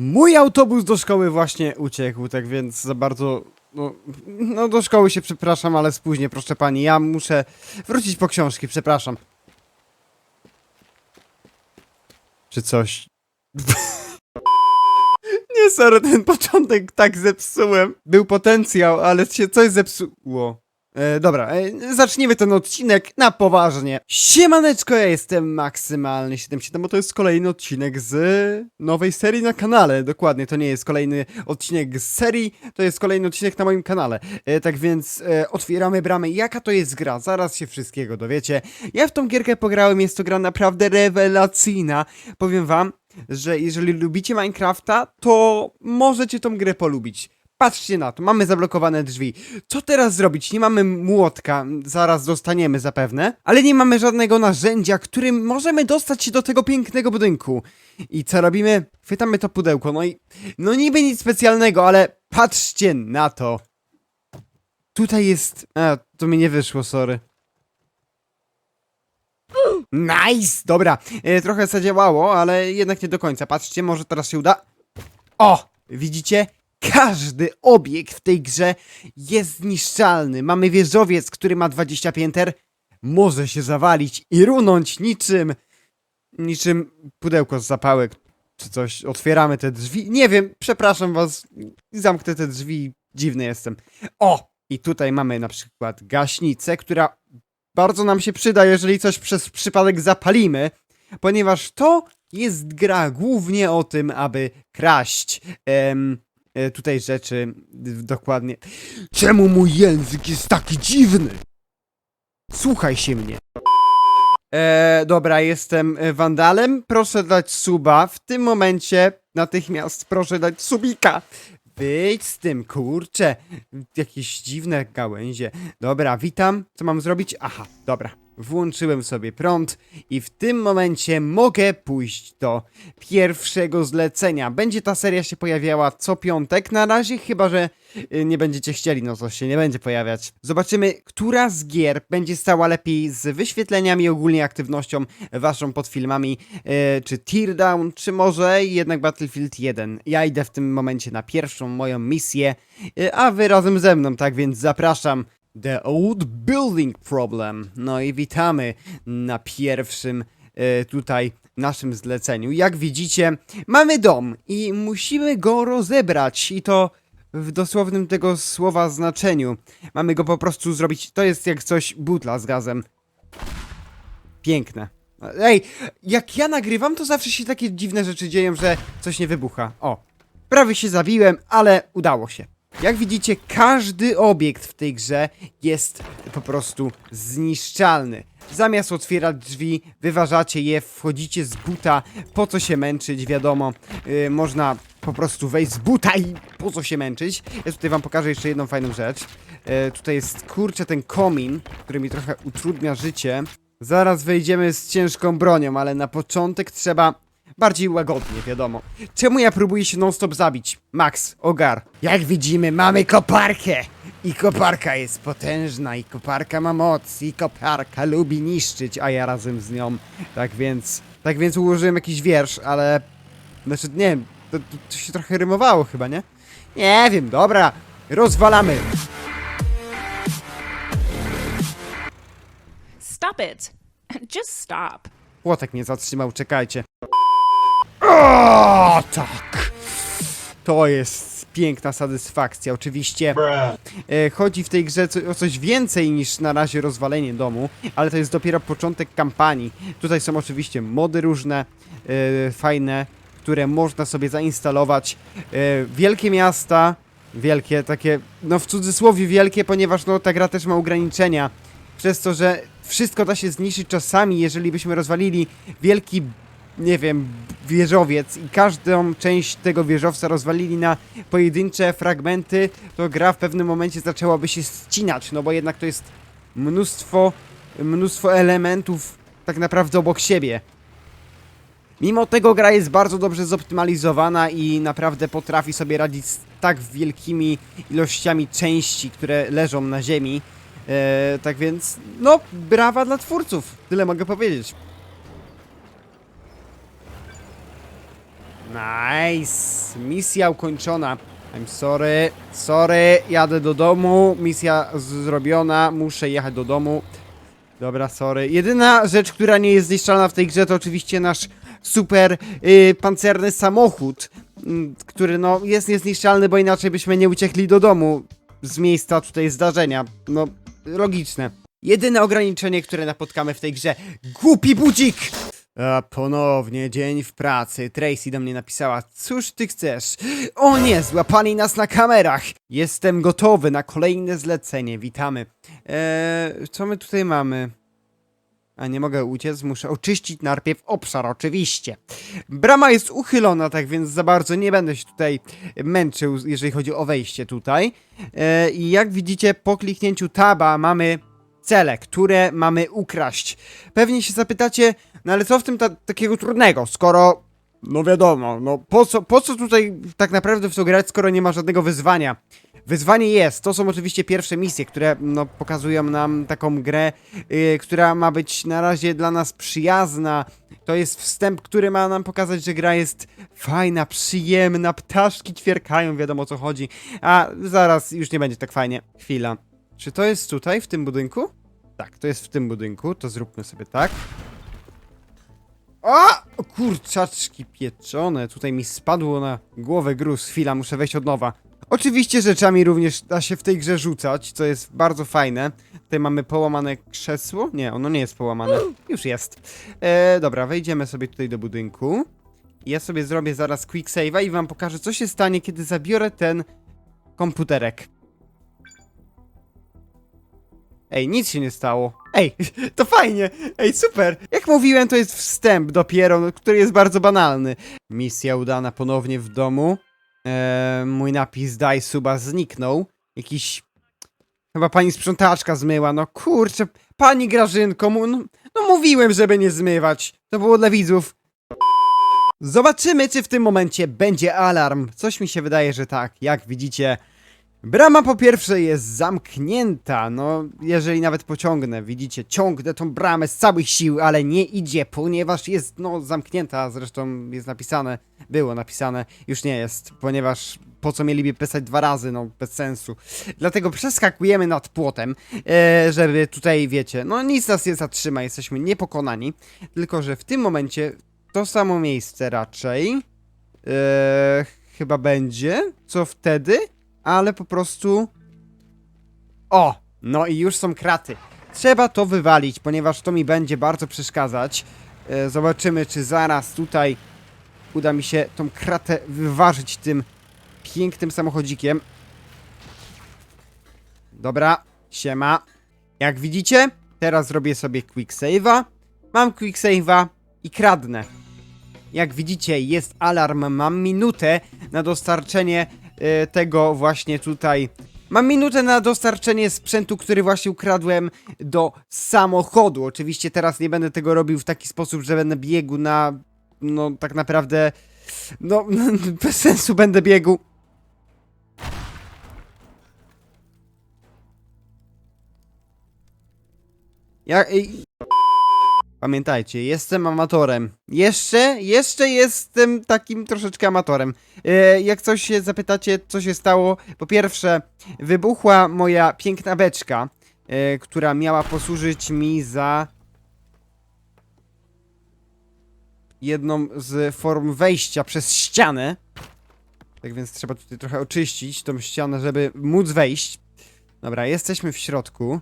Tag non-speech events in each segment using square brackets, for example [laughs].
Mój autobus do szkoły właśnie uciekł, tak więc za bardzo. No, no do szkoły się przepraszam, ale spóźnię, proszę pani. Ja muszę wrócić po książki, przepraszam. Czy coś. [laughs] Nie, sorry, ten początek tak zepsułem. Był potencjał, ale się coś zepsuło. E, dobra, e, zacznijmy ten odcinek na poważnie. Siemaneczko, ja jestem Maksymalny 77, bo to jest kolejny odcinek z nowej serii na kanale. Dokładnie, to nie jest kolejny odcinek z serii, to jest kolejny odcinek na moim kanale. E, tak więc e, otwieramy bramy. Jaka to jest gra? Zaraz się wszystkiego dowiecie. Ja w tą gierkę pograłem, jest to gra naprawdę rewelacyjna. Powiem wam, że jeżeli lubicie Minecrafta, to możecie tą grę polubić. Patrzcie na to, mamy zablokowane drzwi. Co teraz zrobić? Nie mamy młotka, zaraz dostaniemy zapewne, ale nie mamy żadnego narzędzia, którym możemy dostać się do tego pięknego budynku. I co robimy? Chwytamy to pudełko, no i... No niby nic specjalnego, ale patrzcie na to. Tutaj jest... A, to mi nie wyszło, sorry. Nice! Dobra, e, trochę zadziałało, ale jednak nie do końca. Patrzcie, może teraz się uda. O! Widzicie? Każdy obiekt w tej grze jest zniszczalny. Mamy wieżowiec, który ma 20 pięter. Może się zawalić i runąć niczym... Niczym pudełko z zapałek czy coś. Otwieramy te drzwi. Nie wiem, przepraszam was. Zamknę te drzwi. Dziwny jestem. O! I tutaj mamy na przykład gaśnicę, która bardzo nam się przyda, jeżeli coś przez przypadek zapalimy, ponieważ to jest gra głównie o tym, aby kraść em, e, tutaj rzeczy dokładnie. Czemu mój język jest taki dziwny? Słuchaj się mnie. E, dobra, jestem e, wandalem. Proszę dać suba. W tym momencie natychmiast proszę dać subika. Wyjdź z tym, kurczę. Jakieś dziwne gałęzie. Dobra, witam. Co mam zrobić? Aha, dobra. Włączyłem sobie prąd i w tym momencie mogę pójść do pierwszego zlecenia. Będzie ta seria się pojawiała co piątek. Na razie, chyba że y, nie będziecie chcieli, no to się nie będzie pojawiać. Zobaczymy, która z gier będzie stała lepiej z wyświetleniami, ogólnie aktywnością waszą pod filmami, e, czy Teardown, czy może jednak Battlefield 1. Ja idę w tym momencie na pierwszą moją misję, e, a wy razem ze mną, tak więc zapraszam. The Old Building Problem. No i witamy na pierwszym e, tutaj naszym zleceniu. Jak widzicie, mamy dom i musimy go rozebrać i to w dosłownym tego słowa znaczeniu. Mamy go po prostu zrobić. To jest jak coś butla z gazem. Piękne. Ej, jak ja nagrywam, to zawsze się takie dziwne rzeczy dzieją, że coś nie wybucha. O, prawie się zabiłem, ale udało się. Jak widzicie, każdy obiekt w tej grze jest po prostu zniszczalny. Zamiast otwierać drzwi, wyważacie je, wchodzicie z buta, po co się męczyć, wiadomo, yy, można po prostu wejść z buta i po co się męczyć. Ja tutaj wam pokażę jeszcze jedną fajną rzecz. Yy, tutaj jest, kurczę, ten komin, który mi trochę utrudnia życie. Zaraz wejdziemy z ciężką bronią, ale na początek trzeba bardziej łagodnie, wiadomo. Czemu ja próbuję się non-stop zabić? Max, ogar. Jak widzimy, mamy koparkę. I koparka jest potężna, i koparka ma moc, i koparka lubi niszczyć, a ja razem z nią. Tak więc, tak więc ułożyłem jakiś wiersz, ale... Znaczy, nie wiem, to, to, to się trochę rymowało chyba, nie? Nie wiem, dobra, rozwalamy. Stop it. [laughs] Just stop. Płotek mnie zatrzymał, czekajcie. O, tak! To jest piękna satysfakcja. Oczywiście e, chodzi w tej grze co, o coś więcej niż na razie rozwalenie domu, ale to jest dopiero początek kampanii. Tutaj są oczywiście mody różne, e, fajne, które można sobie zainstalować. E, wielkie miasta, wielkie, takie, no w cudzysłowie wielkie, ponieważ no ta gra też ma ograniczenia. Przez to, że wszystko da się zniszczyć czasami, jeżeli byśmy rozwalili wielki, nie wiem, wieżowiec i każdą część tego wieżowca rozwalili na pojedyncze fragmenty, to gra w pewnym momencie zaczęłaby się ścinać, no bo jednak to jest mnóstwo, mnóstwo elementów tak naprawdę obok siebie. Mimo tego gra jest bardzo dobrze zoptymalizowana i naprawdę potrafi sobie radzić z tak wielkimi ilościami części, które leżą na ziemi. E, tak więc, no, brawa dla twórców. Tyle mogę powiedzieć. Nice. Misja ukończona. I'm sorry. Sorry. Jadę do domu. Misja zrobiona. Muszę jechać do domu. Dobra, sorry. Jedyna rzecz, która nie jest zniszczalna w tej grze, to oczywiście nasz super y, pancerny samochód, mm, który no jest niezniszczalny, bo inaczej byśmy nie uciekli do domu z miejsca tutaj zdarzenia. No, logiczne. Jedyne ograniczenie, które napotkamy w tej grze. Głupi budzik! A ponownie dzień w pracy. Tracy do mnie napisała: Cóż ty chcesz? O nie, złapali nas na kamerach! Jestem gotowy na kolejne zlecenie. Witamy. Eee, co my tutaj mamy? A nie mogę uciec, muszę oczyścić najpierw obszar, oczywiście. Brama jest uchylona, tak więc za bardzo nie będę się tutaj męczył, jeżeli chodzi o wejście tutaj. E, I jak widzicie, po kliknięciu taba mamy cele, które mamy ukraść. Pewnie się zapytacie, no ale co w tym ta takiego trudnego, skoro... No wiadomo, no po co, po co tutaj tak naprawdę w to grać, skoro nie ma żadnego wyzwania? Wyzwanie jest, to są oczywiście pierwsze misje, które no, pokazują nam taką grę, yy, która ma być na razie dla nas przyjazna. To jest wstęp, który ma nam pokazać, że gra jest fajna, przyjemna, ptaszki ćwierkają, wiadomo o co chodzi. A zaraz już nie będzie tak fajnie. Chwila. Czy to jest tutaj, w tym budynku? Tak, to jest w tym budynku, to zróbmy sobie tak. O! kurczaczki pieczone, tutaj mi spadło na głowę gruz. Chwila, muszę wejść od nowa. Oczywiście rzeczami również da się w tej grze rzucać, co jest bardzo fajne. Tutaj mamy połamane krzesło. Nie, ono nie jest połamane. Już jest. E, dobra, wejdziemy sobie tutaj do budynku. Ja sobie zrobię zaraz quick save'a i wam pokażę, co się stanie, kiedy zabiorę ten komputerek. Ej, nic się nie stało. Ej, [laughs] to fajnie. Ej, super. Jak mówiłem, to jest wstęp dopiero, no, który jest bardzo banalny. Misja udana ponownie w domu. Eee, mój napis daj suba zniknął. Jakiś... Chyba pani sprzątaczka zmyła, no kurczę. Pani Grażynko, mu... no, no mówiłem, żeby nie zmywać. To było dla widzów. Zobaczymy, czy w tym momencie będzie alarm. Coś mi się wydaje, że tak. Jak widzicie, brama po pierwsze jest zamknięta. No, jeżeli nawet pociągnę, widzicie, ciągnę tą bramę z całych sił, ale nie idzie, ponieważ jest, no, zamknięta. Zresztą jest napisane, było napisane, już nie jest, ponieważ po co mieliby pisać dwa razy, no, bez sensu. Dlatego przeskakujemy nad płotem, e, żeby tutaj, wiecie, no, nic nas nie zatrzyma, jesteśmy niepokonani. Tylko, że w tym momencie to samo miejsce raczej. Eee, chyba będzie. Co wtedy? Ale po prostu. O! No i już są kraty. Trzeba to wywalić, ponieważ to mi będzie bardzo przeszkadzać. E, zobaczymy, czy zaraz tutaj uda mi się tą kratę wyważyć tym pięknym samochodzikiem. Dobra, siema. Jak widzicie, teraz zrobię sobie quick save'a. Mam quick save'a i kradnę. Jak widzicie, jest alarm. Mam minutę na dostarczenie tego właśnie tutaj. Mam minutę na dostarczenie sprzętu, który właśnie ukradłem do samochodu. Oczywiście teraz nie będę tego robił w taki sposób, że będę biegł na. No, tak naprawdę. No, [laughs] bez sensu będę biegł. Ja. Pamiętajcie, jestem amatorem. Jeszcze, jeszcze jestem takim troszeczkę amatorem. E, jak coś się zapytacie, co się stało, po pierwsze, wybuchła moja piękna beczka, e, która miała posłużyć mi za jedną z form wejścia przez ścianę. Tak więc trzeba tutaj trochę oczyścić tą ścianę, żeby móc wejść. Dobra, jesteśmy w środku.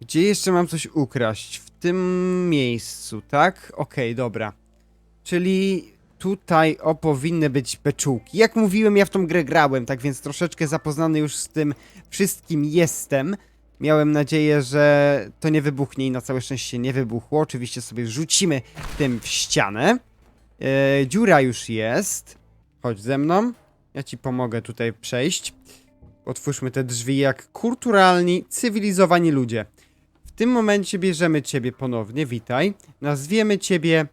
Gdzie jeszcze mam coś ukraść? W tym miejscu, tak? Okej, dobra. Czyli tutaj o powinny być beczułki. Jak mówiłem, ja w tą grę grałem, tak więc troszeczkę zapoznany już z tym wszystkim jestem. Miałem nadzieję, że to nie wybuchnie i na całe szczęście nie wybuchło. Oczywiście sobie rzucimy tym w ścianę. E, dziura już jest. Chodź ze mną. Ja ci pomogę tutaj przejść. Otwórzmy te drzwi jak kulturalni, cywilizowani ludzie. Tym momencie bierzemy ciebie ponownie, witaj. Nazwiemy ciebie...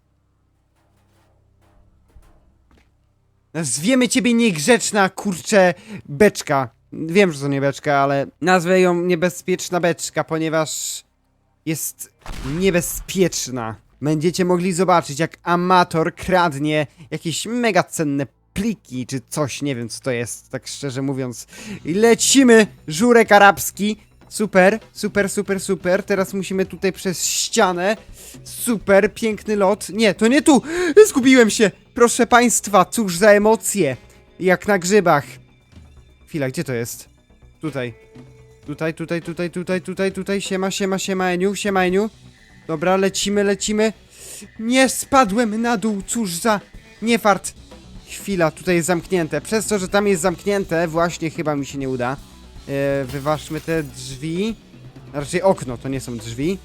Nazwiemy ciebie niegrzeczna, kurcze, beczka. Wiem, że to nie beczka, ale nazwę ją niebezpieczna beczka, ponieważ jest niebezpieczna. Będziecie mogli zobaczyć, jak amator kradnie jakieś mega cenne pliki, czy coś, nie wiem co to jest, tak szczerze mówiąc. Lecimy, żurek arabski. Super, super, super, super. Teraz musimy tutaj przez ścianę. Super, piękny lot. Nie, to nie tu! Zgubiłem się! Proszę państwa, cóż za emocje! Jak na grzybach. Chwila, gdzie to jest? Tutaj. Tutaj, tutaj, tutaj, tutaj, tutaj, tutaj. Siema, siema, siema, Eniu, siema, Eniu. Dobra, lecimy, lecimy. Nie spadłem na dół, cóż za niefart. Chwila, tutaj jest zamknięte. Przez to, że tam jest zamknięte, właśnie chyba mi się nie uda. E, wyważmy te drzwi. Raczej okno, to nie są drzwi.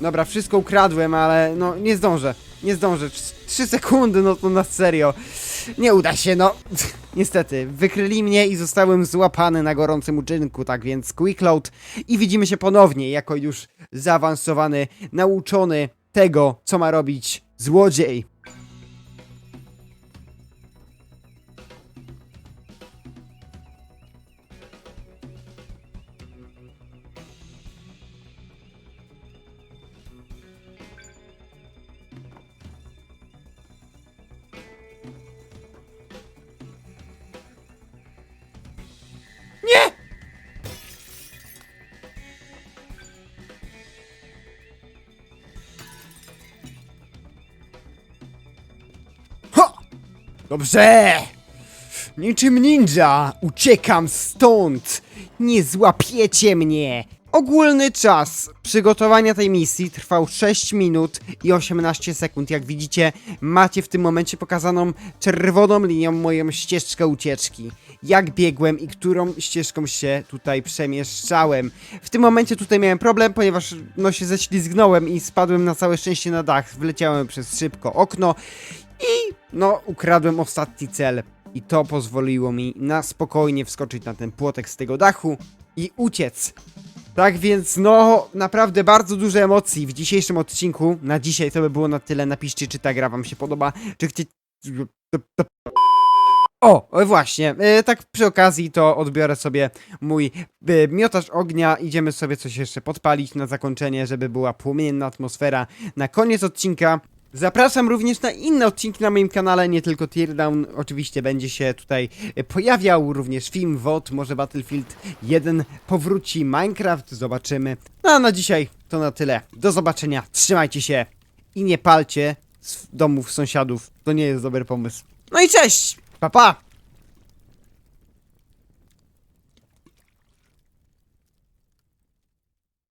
Dobra, wszystko ukradłem, ale no nie zdążę. Nie zdążę. Trz- Trzy sekundy, no to na serio. Nie uda się, no. [laughs] Niestety, wykryli mnie i zostałem złapany na gorącym uczynku, tak więc quick load i widzimy się ponownie jako już zaawansowany, nauczony tego, co ma robić złodziej. Dobrze! Niczym ninja uciekam stąd! Nie złapiecie mnie! Ogólny czas przygotowania tej misji trwał 6 minut i 18 sekund. Jak widzicie, macie w tym momencie pokazaną czerwoną linią moją ścieżkę ucieczki. Jak biegłem i którą ścieżką się tutaj przemieszczałem. W tym momencie tutaj miałem problem, ponieważ no się ześlizgnąłem i spadłem na całe szczęście na dach. Wleciałem przez szybko okno i no ukradłem ostatni cel. I to pozwoliło mi na spokojnie wskoczyć na ten płotek z tego dachu i uciec. Tak więc, no, naprawdę bardzo duże emocji w dzisiejszym odcinku. Na dzisiaj to by było na tyle. Napiszcie, czy ta gra wam się podoba, czy chcecie... O, e, właśnie, e, tak przy okazji to odbiorę sobie mój e, miotacz ognia, idziemy sobie coś jeszcze podpalić na zakończenie, żeby była płomienna atmosfera. Na koniec odcinka zapraszam również na inne odcinki na moim kanale, nie tylko Teardown, oczywiście będzie się tutaj e, pojawiał również film WOT, może Battlefield 1 powróci, Minecraft, zobaczymy. No a na dzisiaj to na tyle, do zobaczenia, trzymajcie się i nie palcie z domów sąsiadów, to nie jest dobry pomysł. No i cześć, pa pa!